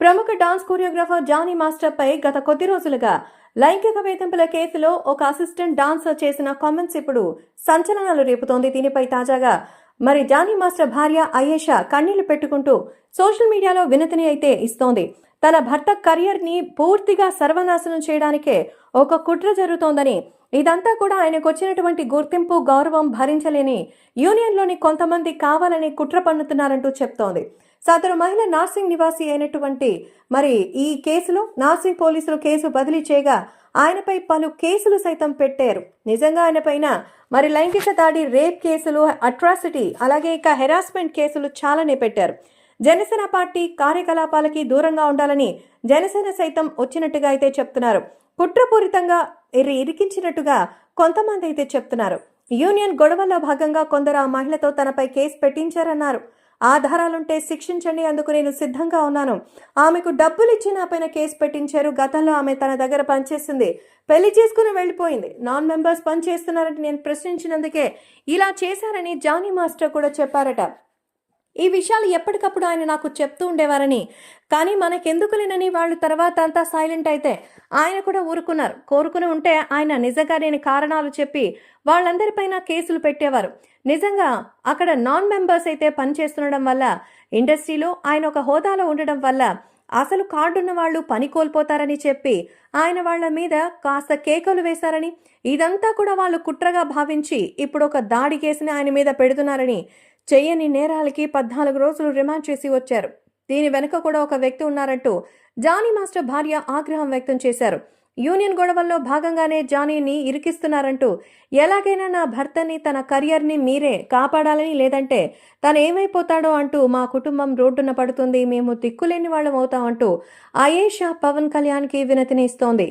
ప్రముఖ dance choreographer Jani master పై గత కొద్ది రోజులుగా లైంగిక వేధింపుల కేసులో ఒక అసిస్టెంట్ డాన్సర్ చేసిన కామెంట్స్ ఇప్పుడు సంచలనాలు రేపుతోంది. దీనిపై తాజాగా మరి జానీ మాస్టర్ భార్య అయేషా కన్నీళ్ళు పెట్టుకుంటూ సోషల్ మీడియాలో వినతిని అయితే ఇస్తోంది. తన భర్త కెరియర్ని పూర్తిగా సర్వనాశనం చేయడానికే ఒక కుట్ర జరుగుతోందని ఇదంతా కూడా ఆయనకు వచ్చినటువంటి గుర్తింపు గౌరవం భరించలేని యూనియన్లోని కొంతమంది కావాలని కుట్ర పన్నుతున్నారంటూ చెప్తోంది. సదరు మహిళ నార్సింగ్ నివాసి అయినటువంటి మరి ఈ కేసులో నార్సింగ్ పోలీసులు కేసు బదిలీ చేయగా ఆయనపై పలు కేసులు సైతం పెట్టారు. నిజంగా ఆయనపైన మరి లైంగిక దాడి రేప్ కేసులు అట్రాసిటీ అలాగే ఇక హెరాస్మెంట్ కేసులు చాలానే పెట్టారు. జనసేన పార్టీ కార్యకలాపాలకి దూరంగా ఉండాలని జనసేన సైతం వచ్చినట్టుగా అయితే చెప్తున్నారు. కుట్రపూరితంగా ఇరికించినట్టుగా కొంతమంది అయితే చెప్తున్నారు. యూనియన్ గొడవల్లో భాగంగా కొందరు ఆ మహిళతో తనపై కేసు పెట్టించారన్నారు. ఆధారాలుంటే శిక్షించండి అందుకు నేను సిద్ధంగా ఉన్నాను. ఆమెకు డబ్బులు ఇచ్చి నా పైన కేసు పెట్టించారు. గతంలో ఆమె తన దగ్గర పనిచేసింది. పెళ్ళి చేసుకుని వెళ్ళిపోయింది. నాన్ మెంబర్స్ పనిచేస్తున్నారంటే నేను ప్రశ్నించినందుకే ఇలా చేశారని జానీ మాస్టర్ కూడా చెప్పారట. ఈ విషయాలు ఎప్పటికప్పుడు ఆయన నాకు చెప్తూ ఉండేవారని. కానీ మనకెందుకు లేనని వాళ్ళు తర్వాత అంతా సైలెంట్ అయితే ఆయన కూడా ఊరుకున్నారు. కోరుకుని ఉంటే ఆయన నిజంగా నేను కారణాలు చెప్పి వాళ్ళందరిపైన కేసులు పెట్టేవారు. నిజంగా అక్కడ నాన్ మెంబర్స్ అయితే పనిచేస్తుండడం వల్ల ఇండస్ట్రీలో ఆయన ఒక హోదాలో ఉండడం వల్ల అసలు కార్డున్న వాళ్ళు పని కోల్పోతారని చెప్పి ఆయన వాళ్ళ మీద కాస్త కేకలు వేశారని ఇదంతా కూడా వాళ్ళు కుట్రగా భావించి ఇప్పుడు ఒక దాడి కేసుని ఆయన మీద పెడుతున్నారని చెయ్యని నేరాలకి పద్నాలుగు రోజులు రిమాండ్ చేసి వచ్చారు. దీని వెనుక కూడా ఒక వ్యక్తి ఉన్నారంటూ జానీ మాస్టర్ భార్య ఆగ్రహం వ్యక్తం చేశారు. యూనియన్ గొడవల్లో భాగంగానే జానీని ఇరికిస్తున్నారంటూ ఎలాగైనా నా భర్తని తన కెరియర్ని మీరే కాపాడాలని లేదంటే తను ఏమైపోతాడో అంటూ మా కుటుంబం రోడ్డున పడుతుంది మేము దిక్కులేని వాళ్ళం అవుతాం అంటూ పవన్ కళ్యాణ్కి వినతిని ఇస్తోంది